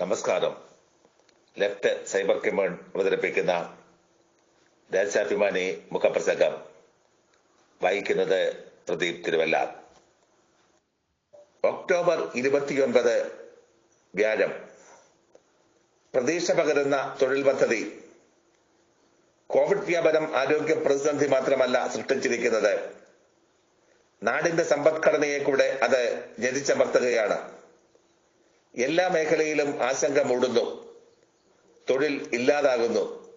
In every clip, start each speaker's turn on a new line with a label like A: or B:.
A: നമസ്കാരം. Left cyber commune അവതരിപ്പിക്കുന്ന ദേശാഭിമാനി മുഖപ്രസംഗം വായിക്കുന്നത് പ്രദീപ് തിരുവല്ല ഒക്ടോബർ ഇരുപത്തിയൊൻപത് വ്യാഴം പ്രതീക്ഷ പകരുന്ന തൊഴിൽ പദ്ധതി. കോവിഡ് വ്യാപനം ആരോഗ്യ പ്രതിസന്ധി മാത്രമല്ല സൃഷ്ടിച്ചിരിക്കുന്നത്. നാടിന്റെ സമ്പദ്ഘടനയെ കൂടെ അത് ഞെരിച്ചമർത്തുകയാണ്. എല്ലാ മേഖലയിലും ആശങ്ക മൂടുന്നു. തൊഴിൽ ഇല്ലാതാകുന്നു.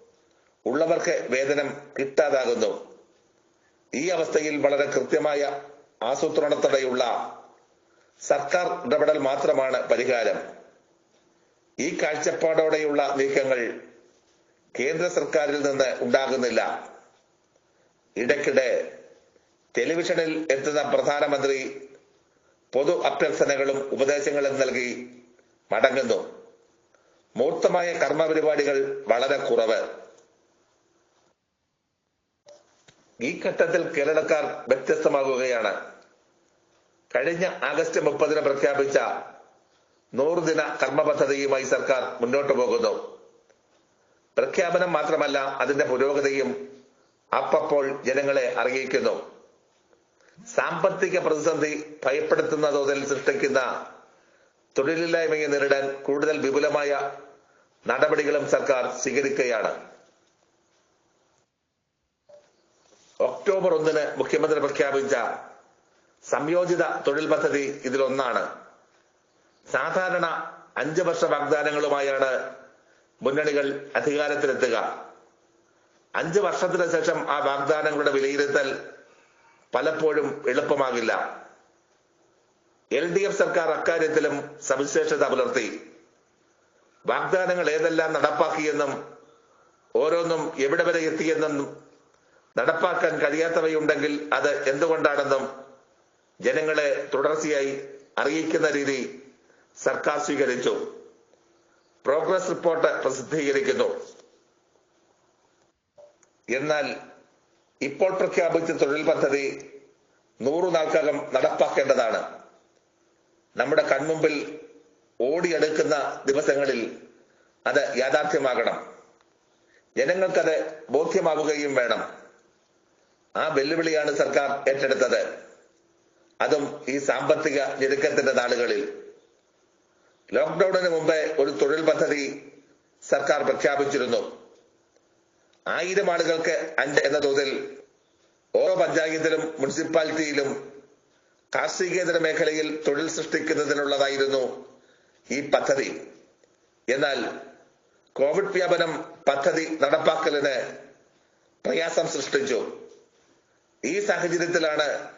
A: ഉള്ളവർക്ക് വേതനം കിട്ടാതാകുന്നു. ഈ അവസ്ഥയിൽ വളരെ കൃത്യമായ ആസൂത്രണത്തോടെയുള്ള സർക്കാർ ഇടപെടൽ മാത്രമാണ് പരിഹാരം. ഈ കാഴ്ചപ്പാടോടെയുള്ള നീക്കങ്ങൾ കേന്ദ്ര സർക്കാരിൽ നിന്ന് ഉണ്ടാകുന്നില്ല. ഇടയ്ക്കിടെ ടെലിവിഷനിൽ എത്തുന്ന പ്രധാനമന്ത്രി പൊതു അഭ്യർത്ഥനകളും ഉപദേശങ്ങളും നൽകി മടങ്ങുന്നു. മൂർത്തമായ കർമ്മപരിപാടികൾ വളരെ കുറവ്. ഈ ഘട്ടത്തിൽ കേരളക്കാർ വ്യത്യസ്തമാകുകയാണ്. കഴിഞ്ഞ ആഗസ്റ്റ് മുപ്പതിന് പ്രഖ്യാപിച്ച നൂറുദിന കർമ്മ പദ്ധതിയുമായി സർക്കാർ മുന്നോട്ടു പോകുന്നു. പ്രഖ്യാപനം മാത്രമല്ല അതിന്റെ പുരോഗതിയും അപ്പപ്പോൾ ജനങ്ങളെ അറിയിക്കുന്നു. സാമ്പത്തിക പ്രതിസന്ധി ഭയപ്പെടുത്തുന്ന തോതിൽ സൃഷ്ടിക്കുന്ന തൊഴിലില്ലായ്മയെ നേരിടാൻ കൂടുതൽ വിപുലമായ നടപടികളും സർക്കാർ സ്വീകരിക്കുകയാണ്. ഒക്ടോബർ ഒന്നിന് മുഖ്യമന്ത്രി പ്രഖ്യാപിച്ച സംയോജിത തൊഴിൽ പദ്ധതി ഇതിലൊന്നാണ്. സാധാരണ അഞ്ച് വർഷ വാഗ്ദാനങ്ങളുമായാണ് മുന്നണികൾ അധികാരത്തിലെത്തുക. അഞ്ച് വർഷത്തിന് ശേഷം ആ വാഗ്ദാനങ്ങളുടെ വിലയിരുത്തൽ പലപ്പോഴും എളുപ്പമാകില്ല. എൽ ഡി എഫ് സർക്കാർ അക്കാര്യത്തിലും സവിശേഷത പുലർത്തി. വാഗ്ദാനങ്ങൾ ഏതെല്ലാം നടപ്പാക്കിയെന്നും ഓരോന്നും എവിടെ വരെ എത്തിയെന്നും നടപ്പാക്കാൻ കഴിയാത്തവയുണ്ടെങ്കിൽ അത് എന്തുകൊണ്ടാണെന്നും ജനങ്ങളെ തുടർച്ചയായി അറിയിക്കുന്ന രീതി സർക്കാർ സ്വീകരിച്ചു. പ്രോഗ്രസ് റിപ്പോർട്ട് പ്രസിദ്ധീകരിക്കുന്നു. എന്നാൽ ഇപ്പോൾ പ്രഖ്യാപിച്ച തൊഴിൽ പദ്ധതി നൂറു നാൾക്കകം നടപ്പാക്കേണ്ടതാണ്. നമ്മുടെ കൺമുമ്പിൽ ഓടിയെടുക്കുന്ന ദിവസങ്ങളിൽ അത് യാഥാർത്ഥ്യമാകണം. ജനങ്ങൾക്കത് ബോധ്യമാവുകയും വേണം. ആ വെല്ലുവിളിയാണ് സർക്കാർ ഏറ്റെടുത്തത്. അതും ഈ സാമ്പത്തിക ഞെരുക്കത്തിന്റെ നാളുകളിൽ. ലോക്ക്ഡൌണിന് മുമ്പേ ഒരു തൊഴിൽ പദ്ധതി സർക്കാർ പ്രഖ്യാപിച്ചിരുന്നു. ആയിരം ആളുകൾക്ക് അഞ്ച് എന്ന തോതിൽ ഓരോ പഞ്ചായത്തിലും മുനിസിപ്പാലിറ്റിയിലും കാർഷികേതര മേഖലയിൽ തൊഴിൽ സൃഷ്ടിക്കുന്നതിനുള്ളതായിരുന്നു ഈ പദ്ധതി. എന്നാൽ കോവിഡ് വ്യാപനം പദ്ധതി നടപ്പാക്കലിന് പ്രയാസം സൃഷ്ടിച്ചു. ഈ സാഹചര്യത്തിലാണ്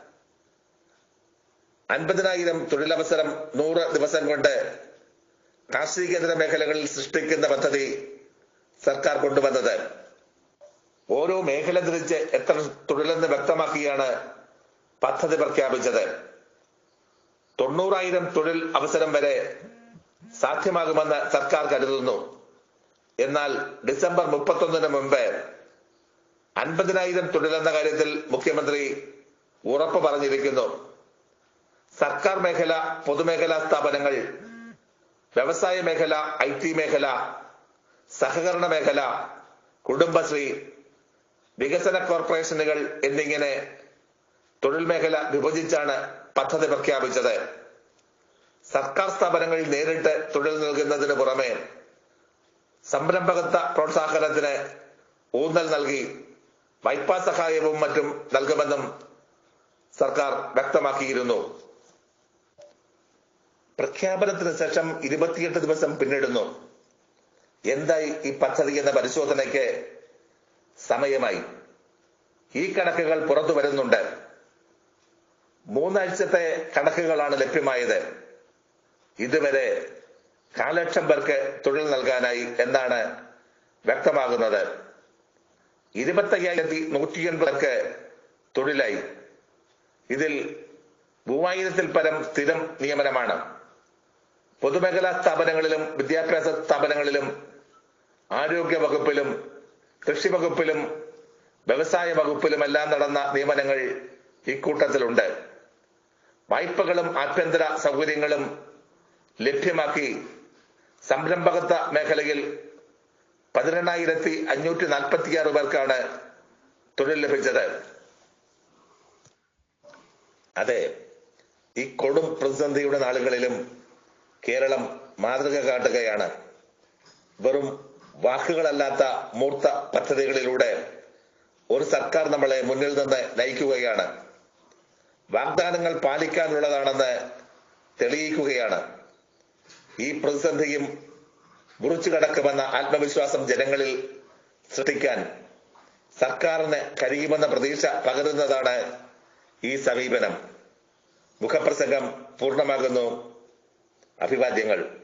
A: അൻപതിനായിരം തൊഴിലവസരം നൂറ് ദിവസം കൊണ്ട് കാർഷികേതര മേഖലകളിൽ സൃഷ്ടിക്കുന്ന പദ്ധതി സർക്കാർ കൊണ്ടുവന്നത്. ഓരോ മേഖല തിരിച്ച് എത്ര തൊഴിലെന്ന് വ്യക്തമാക്കിയാണ് പദ്ധതി പ്രഖ്യാപിച്ചത്. തൊണ്ണൂറായിരം തൊഴിൽ അവസരം വരെ സാധ്യമാകുമെന്ന് സർക്കാർ കരുതുന്നു. എന്നാൽ ഡിസംബർ മുപ്പത്തൊന്നിന് മുമ്പ് അൻപതിനായിരം തൊഴിലെന്ന കാര്യത്തിൽ മുഖ്യമന്ത്രി ഉറപ്പ് പറഞ്ഞിരിക്കുന്നു. സർക്കാർ മേഖല പൊതുമേഖലാ സ്ഥാപനങ്ങൾ വ്യവസായ മേഖല ഐ ടി മേഖല സഹകരണ മേഖല കുടുംബശ്രീ വികസന കോർപ്പറേഷനുകൾ എന്നിങ്ങനെ തൊഴിൽ മേഖല വിഭജിച്ചാണ് പദ്ധതി പ്രഖ്യാപിച്ചത്. സർക്കാർ സ്ഥാപനങ്ങളിൽ നേരിട്ട് തൊഴിൽ നൽകുന്നതിന് പുറമെ സംരംഭകത്വ പ്രോത്സാഹനത്തിന് ഊന്നൽ നൽകി വായ്പാ സഹായവും മറ്റും നൽകുമെന്നും സർക്കാർ വ്യക്തമാക്കിയിരുന്നു. പ്രഖ്യാപനത്തിന് ശേഷം ഇരുപത്തിയെട്ട് ദിവസം പിന്നിടുന്നു. എന്തായി ഈ പദ്ധതി എന്ന പരിശോധനയ്ക്ക് സമയമായി? ഈ കണക്കുകൾ പുറത്തു വരുന്നുണ്ട്. മൂന്നാഴ്ചത്തെ കണക്കുകളാണ് ലഭ്യമായത്. ഇതുവരെ കാലക്ഷം പേർക്ക് തൊഴിൽ നൽകാനായി എന്നാണ് വ്യക്തമാകുന്നത്. ഇരുപത്തയ്യായിരത്തി നൂറ്റി പേർക്ക് തൊഴിലായി. ഇതിൽ മൂവായിരത്തിൽ പരം സ്ഥിരം നിയമനമാണ്. പൊതുമേഖലാ സ്ഥാപനങ്ങളിലും വിദ്യാഭ്യാസ സ്ഥാപനങ്ങളിലും ആരോഗ്യ വകുപ്പിലും കൃഷി വകുപ്പിലും വ്യവസായ വകുപ്പിലുമെല്ലാം നടന്ന നിയമനങ്ങൾ ഇക്കൂട്ടത്തിലുണ്ട് വായ്പകളും ആഭ്യന്തര സൗകര്യങ്ങളും ലഭ്യമാക്കി സംരംഭകത്വ മേഖലയിൽ പതിനെണ്ണായിരത്തി അഞ്ഞൂറ്റി നാൽപ്പത്തിയാറ് പേർക്കാണ് തൊഴിൽ ലഭിച്ചത്. അതെ ഈ കൊടും പ്രതിസന്ധിയുടെ നാളുകളിലും കേരളം മാതൃക കാട്ടുകയാണ്. വെറും വാക്കുകളല്ലാത്ത മൂർത്ത പദ്ധതികളിലൂടെ ഒരു സർക്കാർ നമ്മളെ മുന്നിൽ നിന്ന് നയിക്കുകയാണ്. വാഗ്ദാനങ്ങൾ പാലിക്കാനുള്ളതാണെന്ന് തെളിയിക്കുകയാണ്. ഈ പ്രതിസന്ധിയും മുറിച്ചു കടക്കുമെന്ന ആത്മവിശ്വാസം ജനങ്ങളിൽ സൃഷ്ടിക്കാൻ സർക്കാരിന് കഴിയുമെന്ന പ്രതീക്ഷ പകരുന്നതാണ് ഈ സമീപനം. മുഖപ്രസംഗം പൂർണമാകുന്നു. അഭിവാദ്യങ്ങൾ.